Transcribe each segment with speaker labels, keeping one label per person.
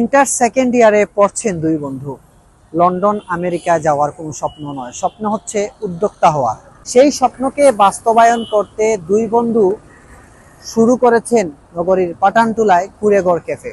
Speaker 1: Inter second ইয়ারে পড়ছেন দুই বন্ধু। লন্ডন, আমেরিকা যাওয়ার কোনো স্বপ্ন নয়। স্বপ্ন হচ্ছে উদ্যোক্তা হওয়া সেই স্বপ্নকে বাস্তবায়ন করতে দুই বন্ধু শুরু করেছেন নগরীর পাটানটুলায় কুড়েগড় ক্যাফে।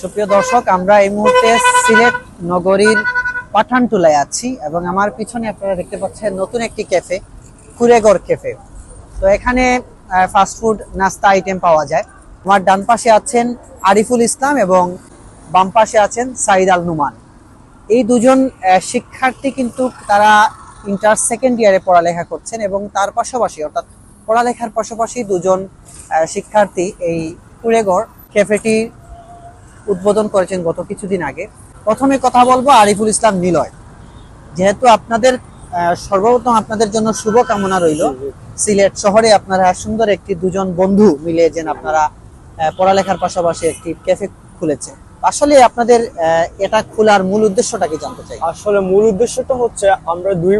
Speaker 1: সুপ্রিয় দর্শক, আমরা এই মুহূর্তে সিলেট নগরীর পাঠানটুলায় আছি এবং আমার পিছনে আপনারা দেখতে পাচ্ছেন নতুন একটি ক্যাফে কুরেগড় ক্যাফে। তো এখানে ফাস্টফুড নাস্তা আইটেম পাওয়া যায়। আমার ডান পাশে আছেন আরিফুল ইসলাম এবং বাম পাশে আছেন সাইদ আল নুমান। এই দুজন শিক্ষার্থী কিন্তু তারা ইন্টার সেকেন্ড ইয়ারে পড়ালেখা করছেন এবং তার পাশাপাশি, অর্থাৎ পড়ালেখার পাশাপাশি দুজন শিক্ষার্থী এই কুড়েগড় ক্যাফেটি উদ্বোধন করেছেন গত কিছুদিন আগে। প্রথমে কথা বলব আরিফুল ইসলাম নিলয়। যেহেতু আপনাদের সর্বপ্রথম আপনাদের জন্য শুভকামনা রইল। সিলেট শহরে আপনারা সুন্দর একটি দুজন বন্ধু মিলে যেন আপনারা পড়ালেখার পাশাপাশি একটি ক্যাফে খুলেছে আসলে আপনাদের এটা খোলার মূল উদ্দেশ্যটা কি জানতে চাই?
Speaker 2: আসলে মূল উদ্দেশ্যটা হচ্ছে আমরা দুই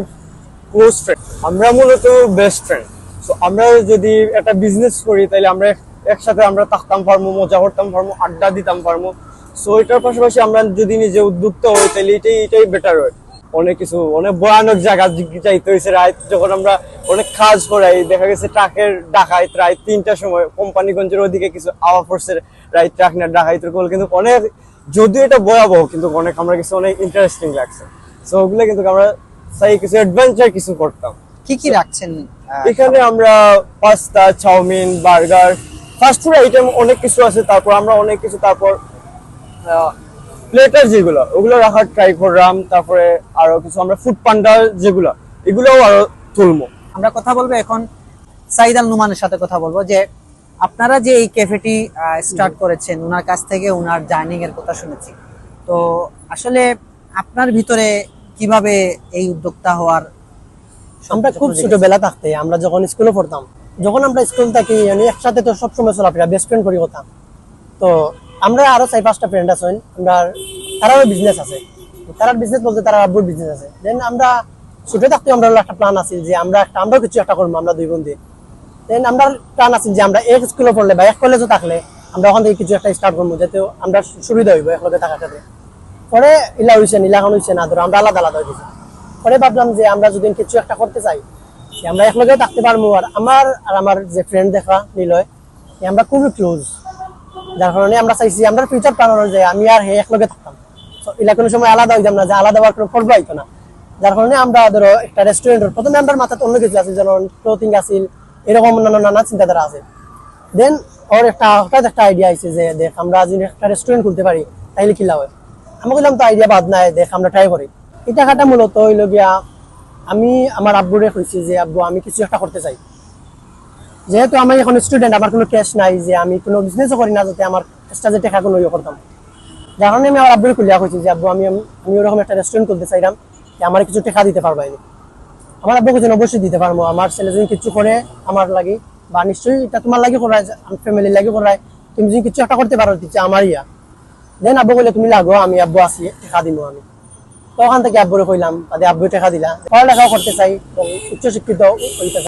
Speaker 2: ক্লোজ ফ্রেন্ড আমরা মূলত বেস্ট ফ্রেন্ড তো আমরা যদি একটা বিজনেস করি তাহলে আমরা একসাথে আমরা থাকতাম পারব মজা করতাম পারব আড্ডা দিতাম পারব সো এটার পাশাপাশি আমরা যদি নিজে উদ্যুক্ত হই তাহলে এটাই এটাই বেটার হয়। অনেক কিছু অনেক ভয়ানক জায়গা যাইতে হয়েছে রাত যখন আমরা অনেক কাজ করাই দেখা গেছে ট্রাকের ডাকাইত রাত তিনটার সময় কোম্পানিগঞ্জের ওদিকে কিছু আওয়া ফোর্সের রাত ট্রাক না ডাকাইত করলে কিন্তু অনেক যদিও এটা ভয়াবহ কিন্তু অনেক আমরা কিছু অনেক ইন্টারেস্টিং লাগছে। সো ওগুলো কিন্তু আমরা চাই কিছু অ্যাডভেঞ্চার কিছু করতাম।
Speaker 1: কি কি রাখছেন
Speaker 2: এখানে আমরা pasta chowmein burger fast food item অনেক কিছু আছে তারপর আমরা অনেক কিছু তারপর প্লেটার যেগুলো ওগুলো রাখার ট্রাই করলাম তারপরে আরও কিছু আমরা ফুড পান্ডা যেগুলো এগুলোও আরও তুলবো।
Speaker 1: আমরা কথা বলব এখন সাইদ আল নুমানের সাথে কথা বলব যে আপনারা যে এই ক্যাফেটি স্টার্ট করেছেন ওনার কাছ থেকে ওনার জার্নিং এর কথা শুনেছি। তো আসলে আপনার ভিতরে কীভাবে এই উদ্যোক্তা হওয়ার
Speaker 3: আমরা খুব ছোটবেলা থাকতে আমরা যখন স্কুলে পড়তাম যখন আমরা স্কুল থাকি মানে একসাথে তো সবসময় চলাফেরা বেস্ট ফ্রেন্ড করি হতাম তো আমরা আরও চার পাঁচটা ফ্রেন্ড আছেন আমরা, তারাও বিজনেস আছে। তারার বিজনেস বলতে তারা আব্বুর বিজনেস আছে। দেন আমরা, ছোট থাকতে আমরা একটা প্ল্যান আছে যে আমরা একটা, আমরাও কিছু একটা করব, আমরা দুই বন্ধু দেন আমরা প্ল্যান আছে যে আমরা এক স্কুলে পড়লে বা এক কলেজে থাকলে আমরা ওখান থেকে কিছু একটা স্টার্ট করব, যাতে আমরা সুবিধা হইব একলগে থাকার সাথে। পরে ইলা নীলা এখন হইছে না, ধরো আমরা আলাদা আলাদা হয়ে পরে ভাবলাম যে আমরা যদি কিছু একটা করতে চাই আমরা একলগে থাকতে পারব আর আমার আর আমার যে ফ্রেন্ড দেখা নিলয় আমরা খুবই ক্লোজ যার কারণে আমরা চাইছি আমরা ফিউচার প্ল্যান হলো যে আমি আর হে একলগে থাকতাম। এলা কোনো সময় আলাদা হইতাম না, যে আলাদা হওয়ার কোনো পর্ব হইতো না। যার কারণে আমরা ধরো একটা রেস্টুরেন্টের প্রথমে আমরা মাথাতে অন্য কিছু আছে, যেমন ক্লোথিং আছিল, এরকম অন্যান্য নানা চিন্তাধারা আছে। দেন ওর একটা, হঠাৎ একটা আইডিয়া আইছে যে দেখ, আমরা যদি একটা রেস্টুরেন্ট খুলতে পারি, তাইলে কি লাভ হয়? আমি বললাম তো আইডিয়া বাদ নাই, দেখ, আমরা ট্রাই করি। এই টাকাটা মূলত হইল গিয়া আমি আমার আব্বুরে কইছি যে, আব্বু, আমি কিছু একটা করতে চাই। যেহেতু আমি এখন স্টুডেন্ট আমার কোনো ক্যাশ নাই যে আমি কোনো বিজনেসও করি না যাতে আমার এক্সট্রা যে টাকা কোনো ইয়ে করতাম। যার কারণে আমি আমার আব্বুরে খুলিয়া কইছি যে, আব্বু, আমি আমি ওরকম একটা রেস্টুরেন্ট খুলতে চাইলাম যে আমার কিছু টাকা দিতে পারবাই আমার আব্বু কিছু অবশ্যই দিতে পারব। আমার ছেলে যদি কিছু করে আমার লাগি, বা নিশ্চয়ই এটা তোমার লাগি করায় ফ্যামিলির লাগি করায়। তুমি যদি কিছু একটা করতে পারো দিচ্ছে আমার ইয়া। দেন আব্বু কইলে, তুমি লাগো, আমি আব্বু আছি টাকা দিব আমি। তো ওখান থেকে আব্বুরে কইলাম তাদের আব্বু টাকা দিলাম পড়ালেখাও করতে চাই উচ্চ উচ্চশিক্ষিত হইতে